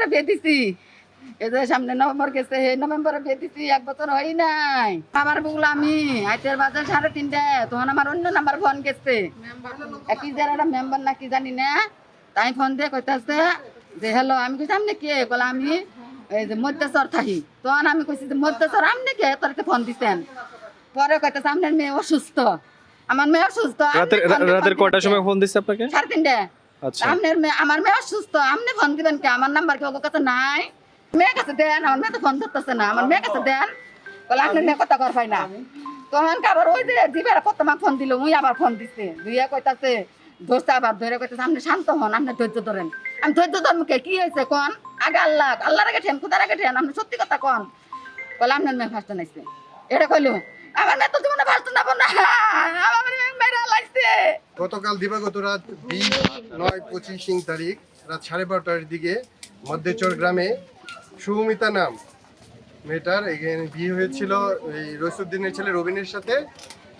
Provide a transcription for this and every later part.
নভেম্বরে বিয়ে দিছি। এই যে সামনে নভেম্বর গেছে এই নভেম্বরে বিয়ে দিছি এক বছর হয় নাই। আমার বগুলো আমি আইতের বাজার সাড়ে তিনটে তখন আমার অন্য নাম্বার ফোন গেছে। একই যারা মেম্বার না কি জানি না তাই ফোন দিয়ে কইতাছে যে হ্যালো আমি কইছি আপনি কে? বলে আমি এই যে মধ্যচর থাকি। তখন আমি কইছি যে মধ্যচর আপনি কে? তোর ফোন দিছেন। পরে কইতাছে আপনার মেয়ে অসুস্থ। আমার মেয়ে অসুস্থ রাতের কয়টার সময় ফোন দিচ্ছে আপনাকে? সাড়ে তিনটে। আচ্ছা মেয়ে আমার মেয়ে অসুস্থ আপনি ফোন দিবেন কে? আমার নাম্বার কি ওর কাছে নাই? মেয়ে কাছে দেন, আমার মেয়ে তো ফোন ধরতেছে না, আমার মেয়ে কাছে দেন। বলে আপনার মেয়ে কথা কর না। তখন আবার ওই যে দিবার কত ফোন দিল মুই আবার ফোন দিছে। দুইয়া কইতাছে দোস্ত আবার ধরে কইতাছে, আপনি শান্ত হন, আপনি ধৈর্য ধরেন। আমি ধৈর্য ধর্ম কে? কি হয়েছে কোন? আগে আল্লাহ, আল্লাহর আগে ঠেন, খুদার আগে ঠেন, আপনি সত্যি কথা কোন? বলে আপনার মেয়ে ফার্স্ট নাইছে। এটা কইলো, আমার মেয়ে তো জীবনে ফার্স্ট না না আমার মেয়ে মেয়েরা লাগছে গতকাল দিবাগত রাত বিশ নয় পঁচিশ তারিখ, রাত সাড়ে বারোটার দিকে মধ্যচর গ্রামে সুমিতা নাম মেয়েটার, এখানে বিয়ে হয়েছিল এই রসুদ্দিনের ছেলে রবিনের সাথে।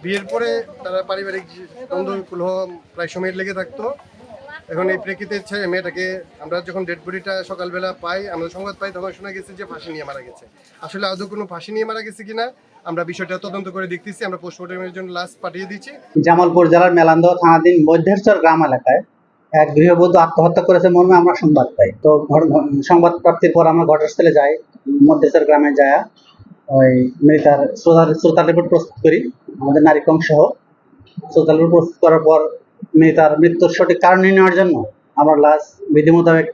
বিয়ের পরে তারা পারিবারিক দ্বন্দ্ব কুলহ প্রায় সময় লেগে থাকতো। এখন এই প্রেক্ষিতে ছেলে মেয়েটাকে আমরা যখন ডেড বডিটা সকালবেলা পাই, আমরা সংবাদ পাই, তখন শোনা গেছে যে ফাঁসি নিয়ে মারা গেছে। আসলে আদৌ কোনো ফাঁসি নিয়ে মারা গেছে কিনা, আমরা বিষয়টা তদন্ত করে দেখতেছি, আমরা পোস্টমর্টমের জন্য লাশ পাঠিয়ে দিচ্ছি। জামালপুর জেলার মেলান্দহ থানাধীন মধ্যেশ্বর গ্রাম এলাকায় এক গৃহবধূ আত্মহত্যা করেছে মর্মে আমরা সংবাদ পাই। তো সংবাদ প্রাপ্তির পর আমরা ঘটনাস্থলে যাই, মধ্যেশ্বর গ্রামে যায় ওই মৃতার শ্রোতার শ্রোতার রিপোর্ট প্রস্তুত করি, আমাদের নারী কং সহ শ্রোতার রিপোর্ট প্রস্তুত করার পর মৃতার মৃত্যুর সঠিক কারণ নির্ণয়ের জন্য আমরা লাশ বিধি মোতাবেক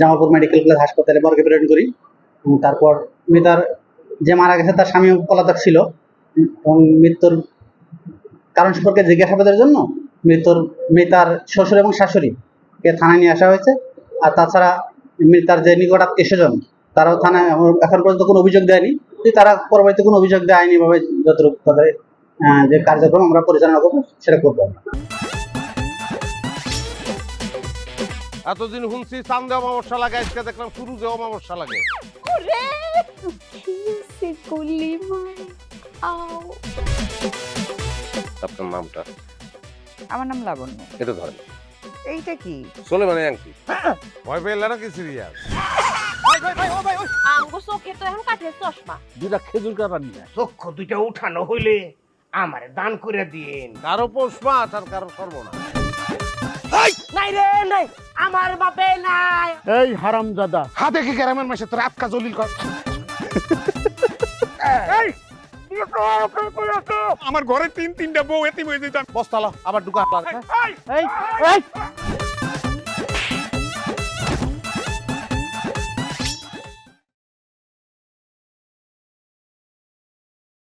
জামালপুর মেডিকেল কলেজ হাসপাতালে মর্গে প্রেরণ করি এবং তারপর মৃতার যে মারা গেছে তার স্বামী পলাতক ছিল এবং মৃত্যুর কারণ সম্পর্কে জিজ্ঞাসাবাদের জন্য মৃত্যুর মৃতার শ্বশুর এবং শাশুড়িকে থানায় নিয়ে আসা হয়েছে। আর তাছাড়া মৃতার যে নিকট আত্মীয় স্বজন, তারাও থানায় এখন পর্যন্ত কোনো অভিযোগ দেয়নি। যদি তারা পরবর্তী কোনো অভিযোগ দেয় আইনিভাবে যতটুকু তাদের যে কার্যক্রম আমরা পরিচালনা করব, সেটা করব আমরা। এতদিন শুনছি চান্দে অমাবস্যা লাগে আজকে দেখলাম শুরু যে অমাবস্যা লাগে। ওরে কিসে গুলি মার। আও। আপনার নামটা? আমার নাম লাবণ্য। এটা ধরেন। এইটা কি? চলে মানে আংটি ভয় পেলে নাকি সিরিয়াস? আমগো চোখে তো এখন কাঠের চশমা। দুটা খেজুর চক্ষু দুইটা উঠানো হইলে আমারে দান করে দিন কারও পোষ মাছ আর কারও সর্বনা নাই রে নাই। আমার বাপে নাই। এই হারামজাদা। হাতে কি গ্রামের মাসে তোর আটকা জলিল কর? আমার ঘরে তিন তিনটা বউ এতিম হয়ে যেতাম। বস্তালা আবার ঢুকা। এই এই।